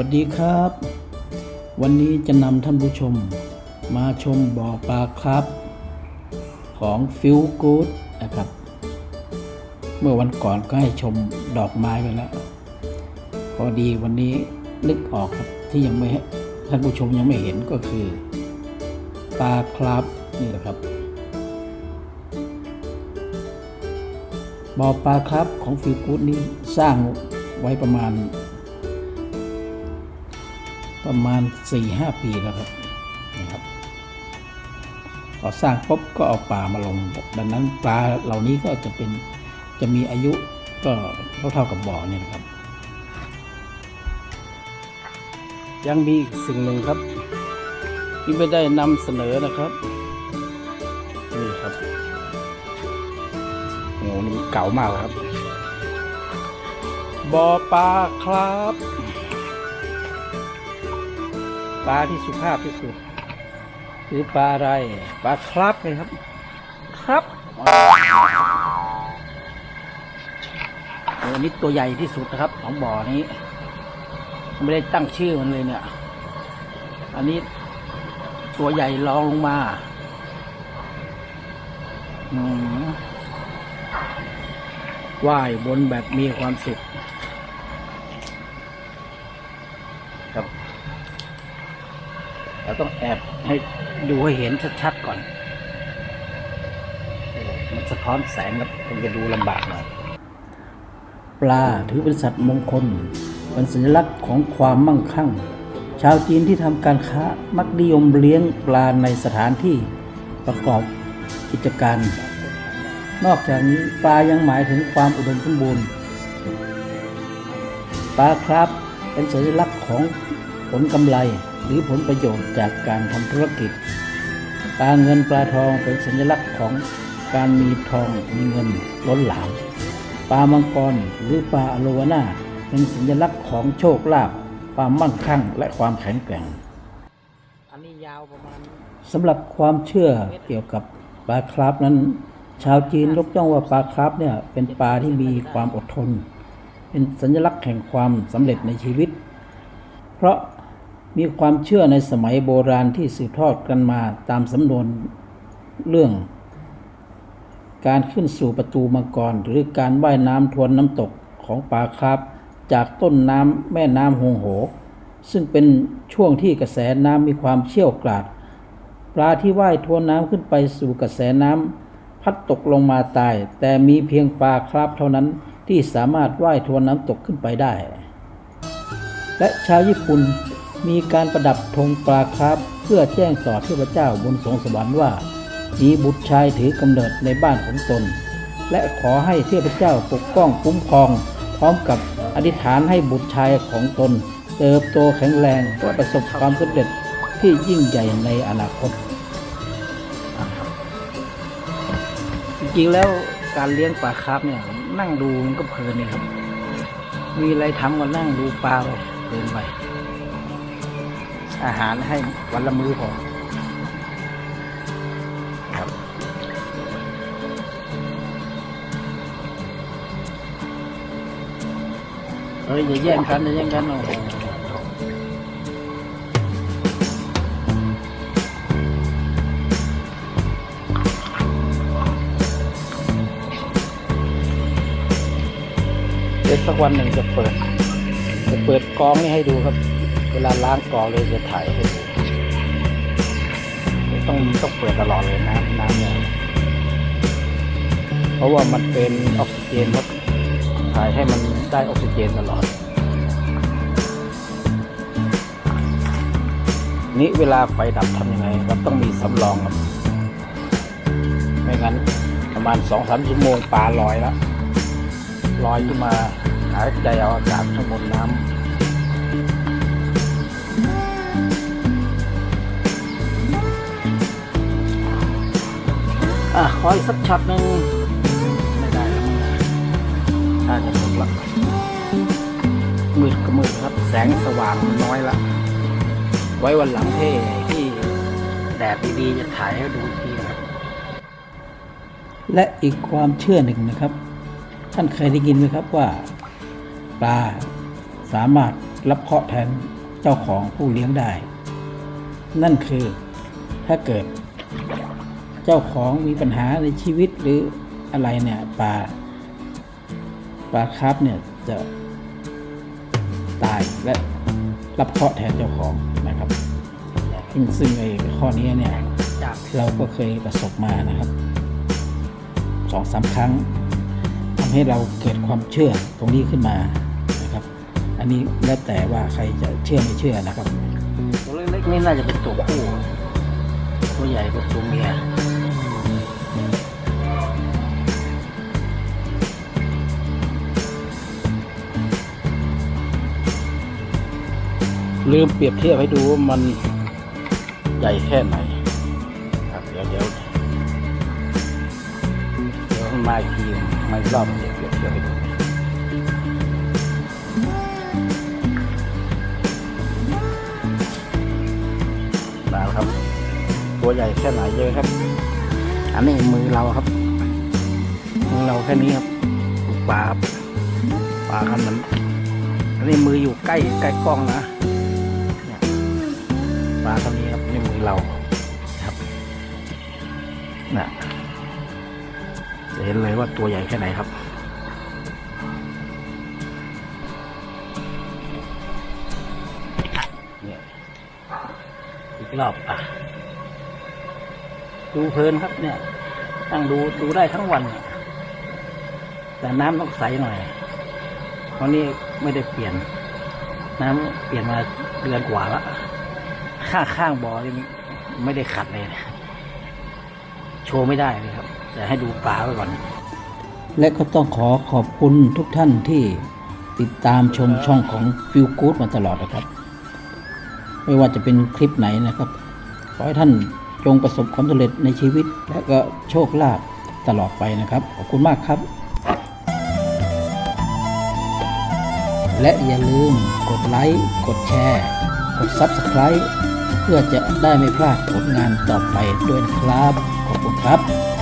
วัสดีครับ วันนี้จะนำท่านผู้ชม มาชมบ่อปลาครับ ของฟิลกูดนะครับ เมื่อวันก่อนก็ให้ชมดอกไม้ไปแล้ว พอดีวันนี้นึกออกครับที่ยังไม่ให้ท่านผู้ชมยังไม่เห็นก็คือปลาครับนี่แหละครับบ่อปลาครับของฟิลกูดนี้สร้างไว้ประมาณ ประมาณ4ี่ห้าปีแล้วครับนะครับพอสร้างปุ๊บก็เอาปลามาลง ดังนั้นปลาเหล่านี้ก็จะเป็นจะมีอายุก็เท่าเท่ากับบ่อเนี่ยนะครับ ยังมีอีกสิ่งหนึ่งครับ ที่ไม่ได้นำเสนอนะครับนี่ครับโอ้โหนี่เก่ามากครับบ่อปลาครับ ปลาที่สุภาพที่สุดคือปลาอะไรปลาครับไงครับ ครับโอ้อันนี้ตัวใหญ่ที่สุดนะครับ ของบ่อนี้ ไม่ได้ตั้งชื่อมันเลยเนี่ย อันนี้ตัวใหญ่รองลงมาอืมว่ายบนแบบมีความสุข ครับ เรา ต้องแอบให้ดูให้เห็นชัดๆก่อนมันสะท้อนแสงครับคงจะดูลำบากหน่อยปลาถือเป็นสัตว์มงคลเป็นสัญลักษณ์ของความมั่งคั่ง ชาวจีนที่ทำการค้ามักนิยมเลี้ยงปลาในสถานที่ประกอบกิจการ นอกจากนี้ปลายังหมายถึงความอุดมสมบูรณ์ปลาครับเป็นสัญลักษณ์ของ ผลกำไรหรือผลประโยชน์จากการทำธุรกิจ ปลาเงินปลาทองเป็นสัญลักษณ์ของการมีทองมีเงินล้นหลามปลามังกรหรือปลาอโลวาน่าเป็นสัญลักษณ์ของโชคลาภความมั่งคั่งและความแข็งแกร่งอันนี้ยาวประมาณสำหรับความเชื่อเกี่ยวกับปลาคราฟนั้น ชาวจีนยกย่องว่าปลาคราฟเนี่ยเป็นปลาที่มีความอดทน เป็นสัญลักษณ์แห่งความสำเร็จในชีวิต เพราะ มีความเชื่อในสมัยโบราณที่สืบทอดกันมาตามสำนวนเรื่อง การขึ้นสู่ประตูมังกรหรือการว่ายน้ำทวนน้ำตกของปลาคราฟจากต้นน้ำแม่น้ำหงโห ซึ่งเป็นช่วงที่กระแสน้ำมีความเชี่ยวกราด ปลาที่ว่ายทวนน้ำขึ้นไปสู่กระแสน้ำพัดตกลงมาตาย แต่มีเพียงปลาคราฟเท่านั้นที่สามารถว่ายทวนน้ำตกขึ้นไปได้ และชาวญี่ปุ่น มีการประดับธงปลาคราฟเพื่อแจ้งต่อเทพเจ้าบนสวงสวรรค์ว่า มีบุตรชายถือกำเนิดในบ้านของตน และขอให้เทพเจ้าปกป้องคุ้มครอง พร้อมกับอธิษฐานให้บุตรชายของตน เติบโตแข็งแรงและประสบความสำเร็จที่ยิ่งใหญ่ในอนาคต จริงๆแล้วการเลี้ยงปลาคาร์ฟเนี่ยนั่งดูมันก็เพลินนี่ครับ มีอะไรทำก็นั่งดูปลาไปเดินไป อาหารให้วันละมื้อพอครับเอ้ยอย่าแย่งกันอย่าแย่งกันโอ้โหเดี๋ยวสักวันหนึ่งจะเปิด จะเปิดกองนี่ให้ดูครับ เวลาล้างกองเลยจะถ่ายให้ดูต้องต้องเปิดตลอดเลยน้ำน้ำเนี่ยเพราะว่ามันเป็นออกซิเจนครับถ่ายให้มันได้ออกซิเจนตลอด นี่เวลาไฟดับทำยังไงครับต้องมีสำรองครับไม่งั้นประมาณสองสามชั่วโมงปลาลอยแล้วลอยขึ้นมาหายใจเอาอากาศข้างบนน้ำ อะขออีกสักช็อตหนึ่งไม่ได้แล้วถ้าจะตกละมืดก็มืดครับ แสงสว่างน้อยละ ไว้วันหลังเที่ที่แดดดีๆจะถ่ายให้ดูอีกทีนะและอีกความเชื่อหนึ่งนะครับ ท่านเคยได้ยินไหมครับว่าปลาสามารถรับเคราะห์แทนเจ้าของผู้เลี้ยงได้ นั่นคือถ้าเกิด เจ้าของมีปัญหาในชีวิตหรืออะไรเนี่ยปลาปลาคาร์ฟเนี่ยจะตายและรับเคราะห์แทนเจ้าของนะครับ ซึ่งซึ่งไอ้ข้อนี้เนี่ยเราก็เคยประสบมานะครับสองสามครั้งทำให้เราเกิดความเชื่อตรงนี้ขึ้นมานะครับ อันนี้แล้วแต่ว่าใครจะเชื่อไม่เชื่อนะครับตัวเล็กๆนี่น่าจะเป็นตัวผู้ตัวใหญ่กว่าตัวเมีย ลืมเปรียบเทียบให้ดูว่ามันใหญ่แค่ไหนครับเดี๋ยวเดี๋ยวเดี๋ยวมาอีกทีมารอบเดี๋ยวเปรียบเทียบให้ดูมาแล้วครับ ตัวใหญ่แค่ไหนเยอะครับ อันนี้มือเราครับ มือเราแค่นี้ครับปลาปลาครับมันอันนี้มืออยู่ใกล้ใกล้กล้องนะ เราครับนะจะเห็นเลยว่าตัวใหญ่แค่ไหนครับเนี่ยอีกรอบอะดูเพลินครับเนี่ยตั้งดูดูได้ทั้งวัน แต่น้ำต้องใสหน่อยเพราะนี่ไม่ได้เปลี่ยน น้ำเปลี่ยนมาเดือนกว่าละข้างข้างบ่อนี่ ไม่ได้ขัดเลยนะโชว์ไม่ได้เลยครับ แต่ให้ดูปลาไว้ก่อน และก็ต้องขอขอบคุณทุกท่านที่ติดตามชมช่องของฟิลกู๊ดมาตลอดนะครับ ไม่ว่าจะเป็นคลิปไหนนะครับ ขอให้ท่านจงประสบความสำเร็จในชีวิต และก็โชคลาภตลอดไปนะครับ ขอบคุณมากครับ และอย่าลืมกดไลค์ กดแชร์ กด Subscribe เพื่อจะได้ไม่พลาดผลงานต่อไปด้วยนะครับ ขอบคุณครับ